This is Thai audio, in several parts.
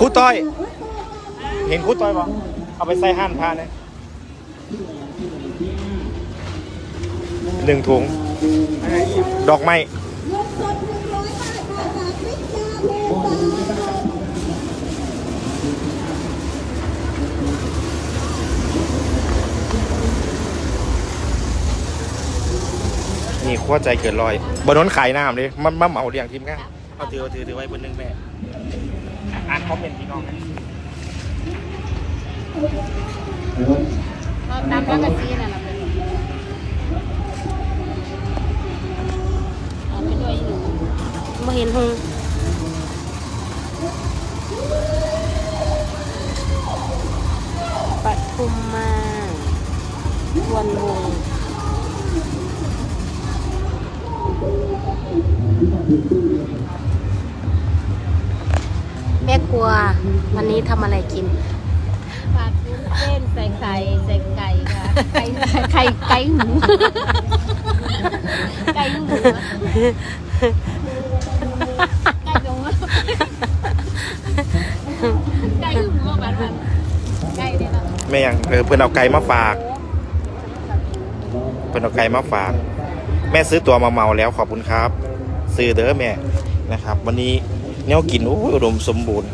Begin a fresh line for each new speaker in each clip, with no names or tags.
ครูต้อย เห็นครูต้อยปะเอาไปใส่ห่านพาเนี่ยหนึ่งถุง ดอกไม้นี่ขั้วใจเกินลอยบนน้นขายน้ำเลยมันมาเหมาเรียงทีมงาน เอาถือเอาถือถือไว้บนหนึ่งแม่อ่านคอมเมนต์พี่น้องนะ
เราตามแล้วก็ซีนั่นแหละเป็นเอาไปด้วยอยู่ไม่เห็นหงปทุมมาวนวงศ์ แม่ครัววันนี้ทำอะไรกิน
ผัดวุ้นเส้นใส่ไข่ใส่ไก่ค่ะไก่ไข่ไก่หมูไก่หมูไก่หมูไก่หมูแบบนั้นไก่เนี่ยนะ
แม่ยังเออเพื่อนเอาไก่มาฝาก เพื่อนเอาไก่มาฝาก แม่ซื้อตัวมาเมาแล้วขอบคุณครับ ซื้อเด้อแม่ นะครับ วันนี้แนวกินโอ้ยอุดมสมบูรณ์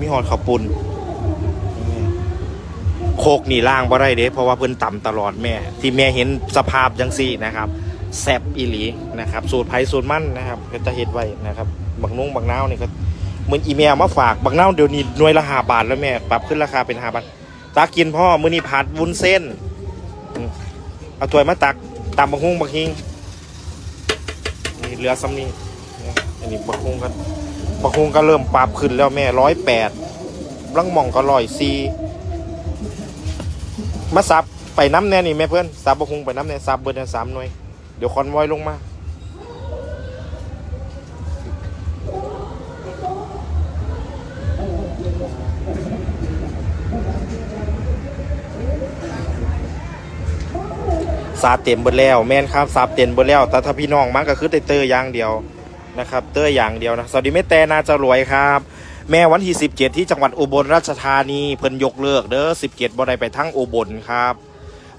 มีหอดข้าวปุ้นโคกนี่ล่างบ่ได้เด้เพราะว่าเพิ่นต่ำตลอดแม่ ที่แม่เห็นสภาพจังซี่นะครับแซบอีหลีนะครับสูตรไผ่สูตรมั่นนะครับก็จะเฮ็ดไว้นะครับบักนุ่งบักนาวนี่ก็เหมือนอีเมลมาฝากบักนาวเดี๋ยวนี้หน่วยละห้าบาทแล้วแม่ปรับขึ้นราคาเป็นห้าบาทตากินพ่อมื้อนี้ผัดวุ้นเส้นเอาถ้วยมาตักตำบักฮุ้งบักฮิงนี่เหลือซ้ำนี่เนี่ย อันนี้บักฮุงก็บักฮุงก็เริ่มปรับขึ้นแล้วแม่ร้อยแปดลังม่องก็ร้อยสี่มาสับไปน้ำแน่นี่แม่เพื่อนสับบะคงไปน้ำแน่สับเบอร์เนี่ยสามหน่วยเดี๋ยวคอนไว้ลงมาสาบเต็มเบิดแล้ว แม่นครับสาบเต็มเบิดแล้ว แต่ถ้าพี่น้องมันก็คือแต่เตอร์อย่างเดียว นะครับเตอร์อย่างเดียวนะสวัสดีแม่แต่นาจะรวยครับ แม่วันที่ 17 ที่จังหวัดอุบลราชธานีเพิ่นยกเลิกเด้อ17บ่ได้ไปทั้งอุบลครับ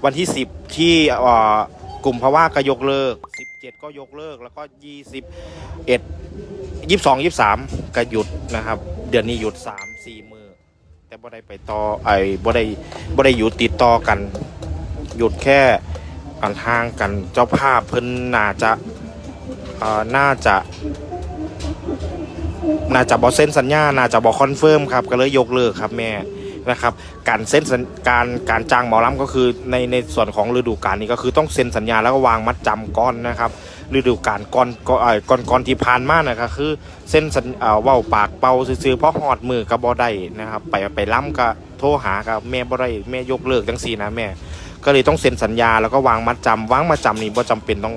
วันที่ 10 ที่อ่อกลุ่มภาวะก็ยกเลิก 17 ก็ยกเลิกแล้วก็ 21 22 23 ก็หยุดนะครับ เดือนนี้หยุด 3 4 มือ แต่บ่ได้ไปต่อไอ้บ่ได้บ่ได้หยุดติดต่อกัน หยุดแค่กันทางกันเจ้าภาพเพิ่นน่าจะ อ่อน่าจะน่าจะบอเซ็นสัญญา น่าจะบอคอนเฟิร์มครับก็เลยยกเลิกครับแม่นะครับ การเซ็นการการจ้างหมอลำก็คือในในส่วนของฤดูกาลนี้ก็คือต้องเซ็นสัญญาแล้วก็วางมัดจำก้อนนะครับ ฤดูกาลก่อนก่อนก่อนก่อนที่ผ่านมานะครับคือเส้นสัญเอ่อเว้าปากเป่าซื่อเพราะหอดมือกับบอได้นะครับ ไปไปล้ำก็โทรหากับแม่บอได้แม่ยกเลิกจังสี่นะแม่ ก็เลยต้องเซ็นสัญญาแล้วก็วางมัดจำวางมัดจำนี่บ่จำเป็นต้อง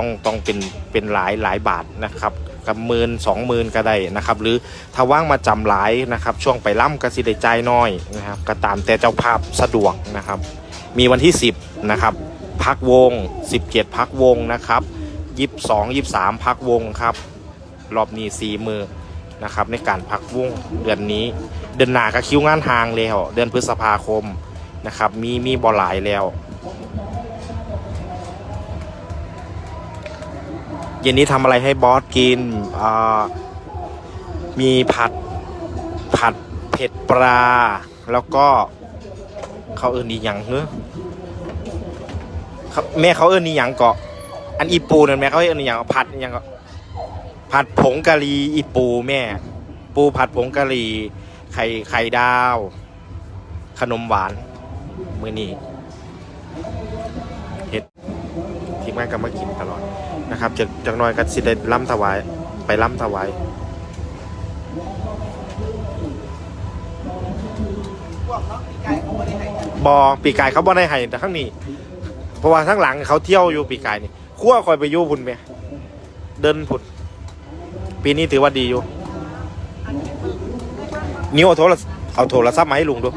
ต้องต้องเป็นเป็นหลายหลายบาทนะครับกับหมื่นสองหมื่นก็ได้นะครับ หรือถ้าว่างมาจำหลายนะครับ ช่วงไปล่ำก็สิได้ใจน้อยนะครับ ก็ตามแต่เจ้าภาพสะดวกนะครับ มีวันที่ 10นะครับพักวง 17 พักวงนะครับ22 23 พักวงครับ รอบนี้สี่มือนะครับ ในการพักวงเดือนนี้ เดือนหน้าก็คิวงานทางแล้วเดือนพฤษภาคมนะครับ มีมีบอหลายแล้ว เย็นนี้ทำอะไรให้บอสกินอ่ามีผัดผัดเผ็ดปลา แล้วก็เขาเอิ้นอีหยังเนอะเขาแม่เขาเอิ้นอีหยังเกาะอันอีปูนั่นแม่เขาเอิ้นอีหยังผัดอีหยังเกาะผัดผงกะหรี่อีปูแม่ ปูผัดผงกะหรี่ไข่ไข่ดาว ขนมหวาน มือนี้ ทีมงานก็มากินตลอดนะครับจากจากน้อยก็สิได้ล่ำถวายไปล่ำถวายบอปีกายเขาบ่ได้ให้แต่ข้างนี้ เพราะว่าข้างหลังเขาเที่ยวอยู่ปีกายนี่ขั้วคอยไปยู่พุ่นไหมเดินพุ่นปีนี้ถือว่าดีอยู่ นิ้วเอาโทรเอาโทรศัพท์มาให้ลุงดู